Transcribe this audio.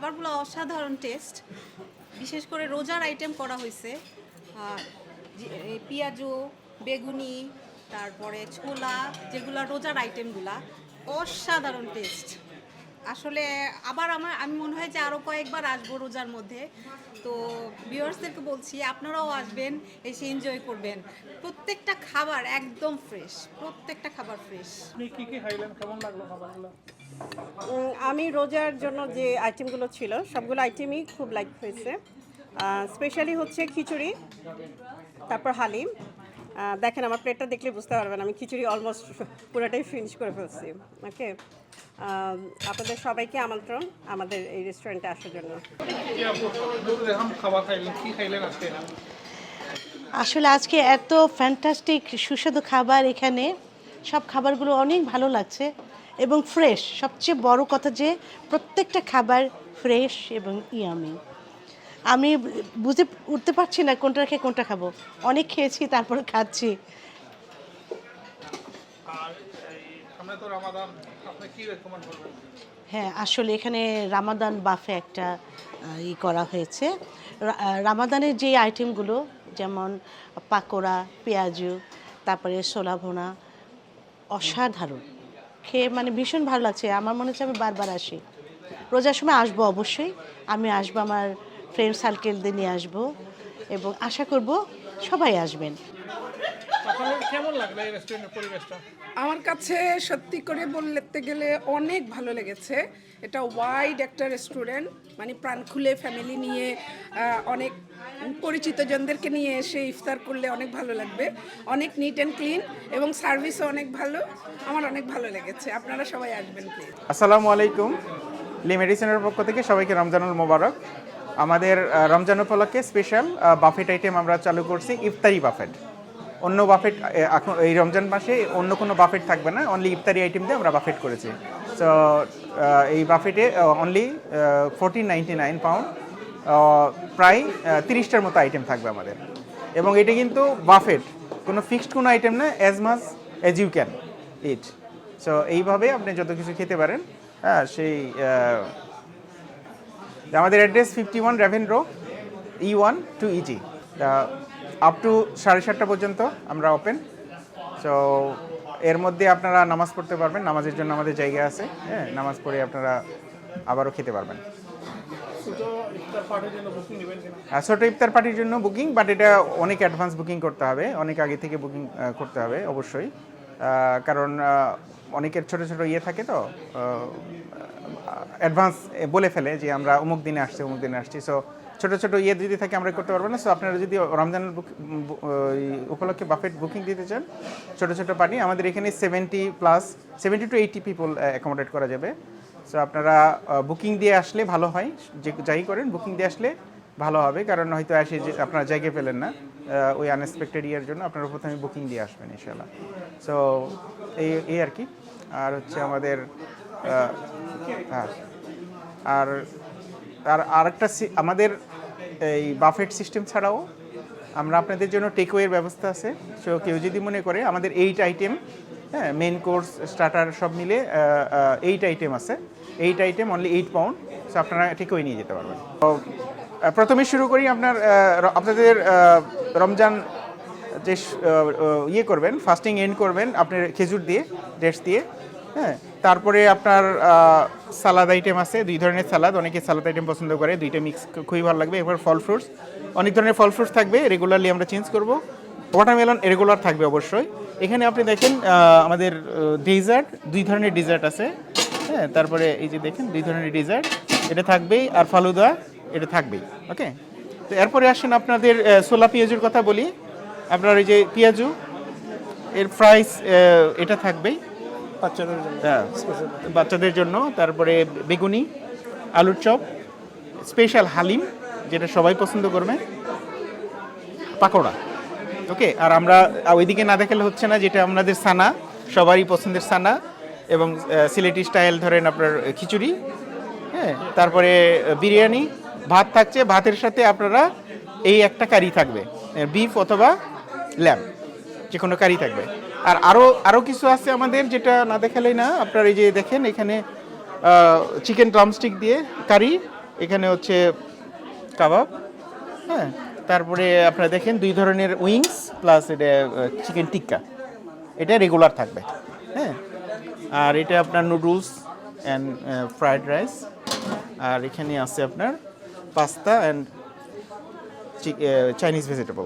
খাবারগুলো অসাধারণ টেস্ট বিশেষ করে রোজার আইটেম করা হয়েছে। পেঁয়াজু, বেগুনি, তারপরে ছোলা, যেগুলো রোজার আইটেমগুলা অসাধারণ টেস্ট আসলে আবার আমার আমি মনে হয় যে আরও কয়েকবার আসব রোজার মধ্যে। তো ভিউয়ার্সদেরকে বলছি আপনারাও আসবেন এসে এনজয় করবেন। প্রত্যেকটা খাবার একদম ফ্রেশ প্রত্যেকটা খাবার ফ্রেশ আপনি কি কি খাইলেন? কেমন লাগল খাবারগুলো? আমি রোজার জন্য যে আইটেমগুলো ছিল সবগুলো আইটেমই খুব লাইক হয়েছে। স্পেশালি হচ্ছে খিচুড়ি তারপর হালিম দেখেন, আমার প্লেটটা দেখলে বুঝতে পারবেন, আমি খিচুড়ি অলমোস্ট পুরোটাই ফিনিশ করে ফেলছি ওকে আপনাদের সবাইকে আমন্ত্রণ আমাদের এই রেস্টুরেন্টে আসার জন্য। আসলে আজকে এত ফ্যান্টাস্টিক সুস্বাদু খাবার এখানে। সব খাবারগুলো অনেক ভালো লাগছে এবং ফ্রেশ সবচেয়ে বড় কথা যে, প্রত্যেকটা খাবার ফ্রেশ এবং ইয়ামি আমি বুঝে উঠতে পারছি না কোনটা রেখে কোনটা খাব। অনেক খেয়েছি তারপরে খাচ্ছি। হ্যাঁ আসলে এখানে রামাদান বাফে একটা ই করা হয়েছে। রামাদানের যে আইটেমগুলো যেমন পাকোড়া পেঁয়াজু তারপরে সোলা ভোনা অসাধারণ। খেয়ে মানে ভীষণ ভালো লাগছে। আমার মনে হচ্ছে আমি বারবার আসি। রোজার সময় আসব অবশ্যই। আমি আসব আমার ফ্রেন্ড সার্কেলদের নিয়ে আসব এবং আশা করব সবাই আসবেন। আপনাদের কেমন লাগল এই রেস্টুরেন্টের পরিবেশটা? আমার কাছে সত্যি করে বলতে গেলে অনেক ভালো লেগেছে। এটা ওয়াইড একটা রেস্টুরেন্ট মানে প্রাণ খুলে ফ্যামিলি নিয়ে অনেক পরিচিত জনদেরকে নিয়ে এসে ইফতার করলে অনেক ভালো লাগবে। অনেক নিট অ্যান্ড ক্লিন এবং সার্ভিসও অনেক ভালো। আমার অনেক ভালো লেগেছে। আপনারা সবাই আসবেন প্লিজ আসসালামু আলাইকুম। লি মেডিসিনের পক্ষ থেকে সবাইকে রমজানুল মোবারক। আমাদের রমজান উপলক্ষে স্পেশাল বাফেট আইটেম আমরা চালু করছি, ইফতারি বাফেট অন্য বাফেট এখন এই রমজান মাসে অন্য কোনো বাফেট থাকবে না অনলি ইফতারি আইটেম দিয়ে আমরা বাফেট করেছি। সো এই বাফেটে only fourteen ninety nine pound প্রায় তিরিশটার মতো আইটেম থাকবে আমাদের। এবং এটা কিন্তু বাফেট কোনো ফিক্সড কোনো আইটেম না as much as you can eat so এইভাবে আপনি যত কিছু খেতে পারেন হ্যাঁ সেই আমাদের address fifty one Raven row E one two EG up to সাড়ে সাতটা পর্যন্ত আমরা ওপেন সো এর মধ্যে আপনারা নামাজ পড়তে পারবেন, নামাজের জন্য আমাদের জায়গা আছে হ্যাঁ নামাজ পড়ে আপনারা আবারও খেতে পারবেন। ছোট ইফতার পার্টির জন্য বুকিং বাট এটা অনেক অ্যাডভান্স বুকিং করতে হবে, অনেক আগে থেকে বুকিং করতে হবে, অবশ্যই। কারণ অনেকের ছোট ছোট ইয়ে থাকে তো অ্যাডভান্স বলে ফেলে যে আমরা অমুক দিনে আসছি, অমুক দিনে আসছি। সো ছোট ছোট ইয়ে যদি থাকে আমরা করতে পারব না। সো আপনারা যদি রমজানের উপলক্ষে বাফেট বুকিং দিতে চান, ছোট ছোট পার্টি আমাদের এখানে seventy plus seventy to eighty people accommodate করা যাবে। সো আপনারা বুকিং দিয়ে আসলে ভালো হয়। যে যাই করেন বুকিং দিয়ে আসলে ভালো হবে। কারণ হয়তো এসে যে আপনারা জায়গা পেলেন না ওই আনএক্সপেক্টেড ইয়ার জন্য আপনারা প্রথমে বুকিং দিয়ে আসবেন ইনশাল্লাহ সো এই এই আর কি। আর হচ্ছে আমাদের হ্যাঁ। আর আর আরেকটা আমাদের এই বাফেট সিস্টেম ছাড়াও আমরা আপনাদের জন্য টেকওয়ের ব্যবস্থা আছে। সো কেউ যদি মনে করে, আমাদের এইট আইটেম হ্যাঁ মেন কোর্স স্টার্টার সব মিলে এইট আইটেম আছে। Eight item only eight pound so আপনারা টেকওয়ে নিয়ে যেতে পারবেন। প্রথমে শুরু করি আপনার আপনাদের রমজান যে ইয়ে করবেন ফাস্টিং এন্ড করবেন, আপনার খেজুর দিয়ে ডেটস দিয়ে হ্যাঁ। তারপরে আপনার সালাদ আইটেম আছে, দুই ধরনের সালাদ, অনেকে সালাদ আইটেম পছন্দ করে, দুইটা মিক্স খুবই ভালো লাগবে। এবার ফল ফ্রুটস অনেক ধরনের ফল ফ্রুটস থাকবে রেগুলারলি আমরা চেঞ্জ করব। ওয়াটারমেলন রেগুলার থাকবে অবশ্যই। এখানে আপনি দেখেন আমাদের ডেজার্ট দুই ধরনের ডেজার্ট আছে। হ্যাঁ তারপরে এই যে দেখেন, দুই ধরনের ডেজার্ট এটা থাকবেই, আর ফালুদা, এটা থাকবেই ওকে তো এরপরে আসেন আপনাদের সোলা পেঁয়াজুর কথা বলি। আপনার এই যে পেঁয়াজু, এর প্রাইস এটা থাকবেই। বাচ্চাদের জন্য হ্যাঁ, বাচ্চাদের। জন্য তারপরে বেগুনি আলুর চপ স্পেশাল হালিম যেটা সবাই পছন্দ করবে পাকোড়া। ওকে আর আমরা ওইদিকে না দেখালে হচ্ছে না যেটা আমাদের সানা সবারই পছন্দের সানা এবং সিলেটি স্টাইল ধরেন আপনার খিচুড়ি হ্যাঁ তারপরে বিরিয়ানি ভাত থাকছে ভাতের সাথে আপনারা এই একটা কারি থাকবে বিফ অথবা ল্যাম্প যে কোনো কারি থাকবে। আর আরও আরও কিছু আছে আমাদের যেটা না দেখালেই না। আপনার এই যে দেখেন, এখানে চিকেন ড্রামস্টিক দিয়ে কারি এখানে হচ্ছে কাবাব হ্যাঁ। তারপরে আপনারা দেখেন দুই ধরনের উইংস প্লাস এটা চিকেন টিক্কা এটা রেগুলার থাকবে হ্যাঁ। আর এটা আপনার নুডলস অ্যান্ড ফ্রায়েড রাইস আর এখানে আছে আপনার পাস্তা অ্যান্ড চাইনিজ ভেজিটেবল